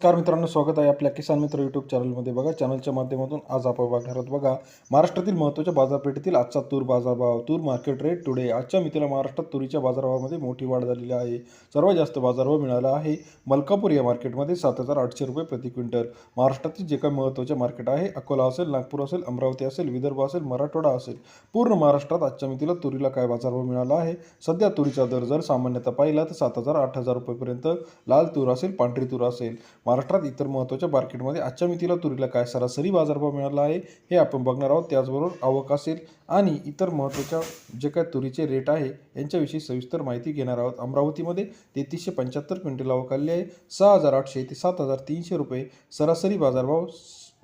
नमस्कार मित्रांनो स्वागत आहे आपल्या किसान मित्र यूट्यूब चॅनलमध्ये बघा चॅनलच्या माध्यमातून आज आपण बघणार आहोत बघा महाराष्ट्रातील महत्त्वाच्या बाजारपेठेतील आजचा तूर बाजारभाव. तूर मार्केट रेट टुडे आजच्या मितीला महाराष्ट्रात तुरीच्या बाजारभावामध्ये मोठी वाढ झालेली आहे. सर्वात जास्त बाजारभाव मिळाला आहे मलकापूर या मार्केटमध्ये सात हजार आठशे रुपये प्रति क्विंटल. महाराष्ट्रातील जे काही महत्त्वाचे मार्केट आहे अकोला असेल नागपूर असेल अमरावती असेल विदर्भ असेल मराठवाडा असेल पूर्ण महाराष्ट्रात आजच्या मितीला तुरीला काय बाजारभाव मिळाला आहे? सध्या तुरीचा दर जर सामान्यतः पाहिला तर सात हजार आठ हजार रुपयेपर्यंत लाल तूर असेल पांढरी तूर असेल. महाराष्ट्रात इतर महत्त्वाच्या मार्केटमध्ये आजच्या मितीला तुरीला काय सरासरी बाजारभाव मिळाला आहे हे आपण बघणार आहोत. त्याचबरोबर आवक असेल आणि इतर महत्त्वाच्या जे काय तुरीचे रेट आहे यांच्याविषयी सविस्तर माहिती घेणार आहोत. अमरावतीमध्ये तेहतीसशे पंच्याहत्तर क्विंटल आवक आली आहे. सहा हजार आठशे ते सात हजार तीनशे रुपये सरासरी बाजारभाव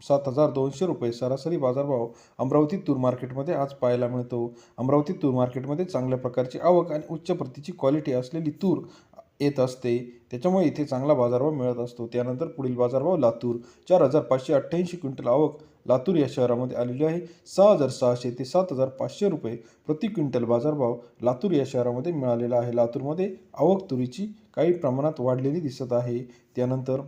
सात हजार दोनशे रुपये सरासरी बाजारभाव अमरावती तूर मार्केटमध्ये आज पाहायला मिळतो. अमरावती तूर मार्केटमध्ये चांगल्या प्रकारची आवक आणि उच्च प्रतीची क्वालिटी असलेली तूर येत असते. त्याच्यामुळे इथे चांगला बाजारभाव मिळत असतो. त्यानंतर पुढील बाजारभाव लातूर. चार हजार पाचशे अठ्ठ्याऐंशी क्विंटल आवक लातूर या शहरामध्ये आलेली आहे. सहा हजार सहाशे ते सात हजार पाचशे रुपये प्रति क्विंटल बाजारभाव लातूर या शहरामध्ये मिळालेला आहे. लातूरमध्ये आवक तुरीची काही प्रमाणात वाढलेली दिसत आहे. त्यानंतर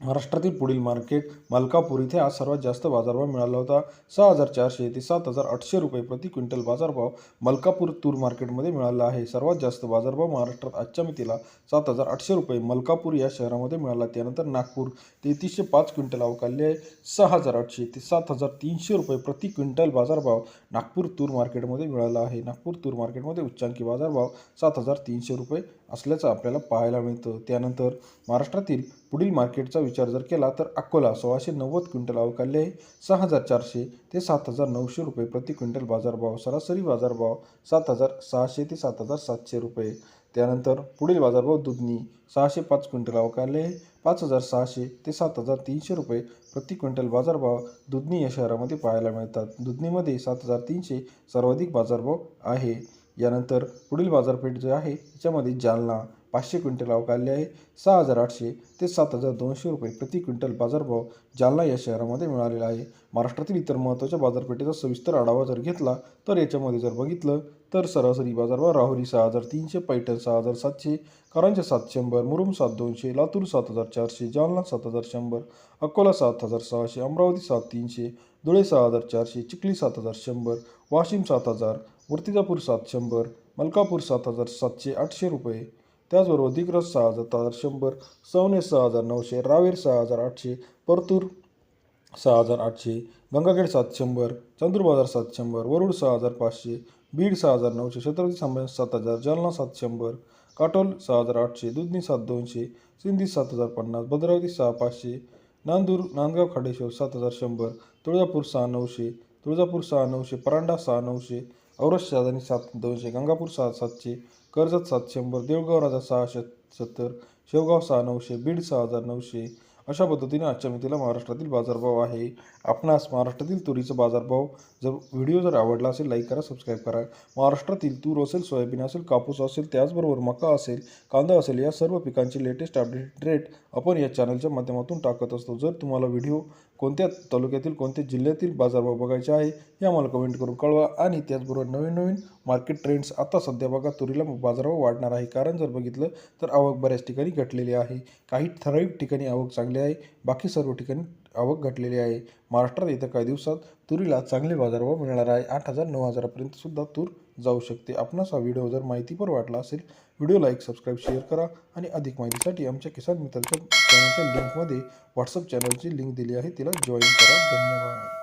महाराष्ट्रातील पुढील मार्केट मलकापूर इथे आज सर्वात जास्त बाजारभाव मिळाला होता. सहा हजार चारशे ते सात हजार आठशे रुपये प्रति क्विंटल बाजारभाव मलकापूर तूर मार्केटमध्ये मिळाला आहे. सर्वात जास्त बाजारभाव महाराष्ट्रात आजच्या मितीला सात हजार आठशे रुपये मलकापूर या शहरामध्ये मिळाला. त्यानंतर नागपूर तेहतीसशे पाच क्विंटल अवकालले आहे. सहा हजार आठशे ते सात हजार तीनशे रुपये प्रति क्विंटल बाजारभाव नागपूर तूर मार्केटमध्ये मिळाला आहे. नागपूर तूर मार्केटमध्ये उच्चांकी बाजारभाव सात हजार तीनशे रुपये असल्याचं आपल्याला पाहायला मिळतं. त्यानंतर महाराष्ट्रातील पुढील मार्केटचा विचार जर केला तर अकोला सोळाशे नव्वद क्विंटल अवकालले आहे. सहा हजार चारशे ते सात हजार नऊशे रुपये प्रति क्विंटल बाजारभाव सरासरी बाजारभाव सात हजार सहाशे ते सात हजार सातशे रुपये. त्यानंतर पुढील बाजारभाव दुधनी सहाशे पाच क्विंटल अवकालले आहे. पाच हजार सहाशे ते सात हजार तीनशे रुपये प्रति क्विंटल बाजारभाव दुधनी या शहरामध्ये पाहायला मिळतात. दुधनीमध्ये सात हजार तीनशे सर्वाधिक बाजारभाव आहे. यानंतर पुढील बाजारपेठ जे आहे त्याच्यामध्ये जालना पाचशे क्विंटल अवकालले आहे. सहा हजार आठशे ते सात हजार दोनशे रुपये प्रति क्विंटल बाजारभाव जालना या शहरामध्ये मिळालेला आहे. महाराष्ट्रातील इतर महत्त्वाच्या बाजारपेठेचा सविस्तर आढावा जर घेतला तर याच्यामध्ये जर बघितलं तर सरासरी बाजारभाव राहुरी सहा हजार तीनशे पैठण सहा हजार सातशे करांचे सात शंभर मुरुम सात दोनशे लातूर सात हजार चारशे जालना सात हजार शंभर अकोला सात हजार सहाशे अमरावती सात तीनशे धुळे सहा हजार चारशे चिखली सात हजार शंभर वाशिम सात हजार मूर्तिजापूर सात शंभर मलकापूर सात हजार सातशे आठशे रुपये. त्याचबरोबर दिग्रस सहा हजार शंभर सवने सहा हजार नऊशे रावेर सहा हजार आठशे परतूर सहा हजार आठशे गंगाखेड सात शंभर चंद्रबाजार सात शंभर वरुड सहा हजार पाचशे बीड सहा हजार नऊशे छत्रपती संभाजी सात हजार जालना सात शंभर काटोल सहा हजार आठशे दुधनी सात दोनशे सिंधी सात हजार पन्नास भद्रावती सहा पाचशे नांदूर नांदगाव खाडेश्वर सात हजार शंभर तुळजापूर सहा नऊशे तुळजापूर सहा नऊशे परांडा सहा नऊशे औरस शहादानी सात दोनशे गंगापूर सहा सातशे कर्जत सात शंभर देवगाव राजा सहाशे सत्तर शेवगाव सहा नऊशे बीड सहा हजार नऊशे. अशा पद्धतीने आजच्या मितीला महाराष्ट्रातील बाजारभाव आहे. आपणास महाराष्ट्रातील तुरीचा बाजारभाव जर व्हिडिओ जर आवडला असेल लाईक करा सबस्क्राईब करा. महाराष्ट्रातील तूर असेल सोयाबीन असेल कापूस असेल त्याचबरोबर मका असेल कांदा असेल या सर्व पिकांचे लेटेस्ट अपडेट रेट आपण या चॅनलच्या माध्यमातून टाकत असतो. जर तुम्हाला व्हिडिओ कोणत्या तालुक्यातील कोणत्या जिल्ह्यातील बाजारभाव बघायचे आहे हे आम्हाला कमेंट करून कळवा. आणि त्याचबरोबर नवीन नवीन मार्केट ट्रेंड्स आता सध्या बघा तुरीला बाजारभाव वाढणार आहे. कारण जर बघितलं तर आवक बऱ्याच ठिकाणी घटलेली आहे. काही ठराविक ठिकाणी आवक चांगली आहे बाकी सर्व ठिकाणी आवक घटलेली आहे. महाराष्ट्रात येत्या काही दिवसात तुरीला चांगले बाजारभाव मिळणार आहे. आठ हजार नऊ हजारापर्यंतसुद्धा तूर जाऊ शकते. आपणास हा व्हिडिओ जर माहितीपर वाटला असेल व्हिडिओ लाईक सबस्क्राईब शेअर करा आणि अधिक माहितीसाठी आमच्या किसान मित्रांच्या चॅनलच्या लिंकमध्ये व्हॉट्सअप चॅनलची लिंक दिली आहे. तिला जॉईन करा. धन्यवाद.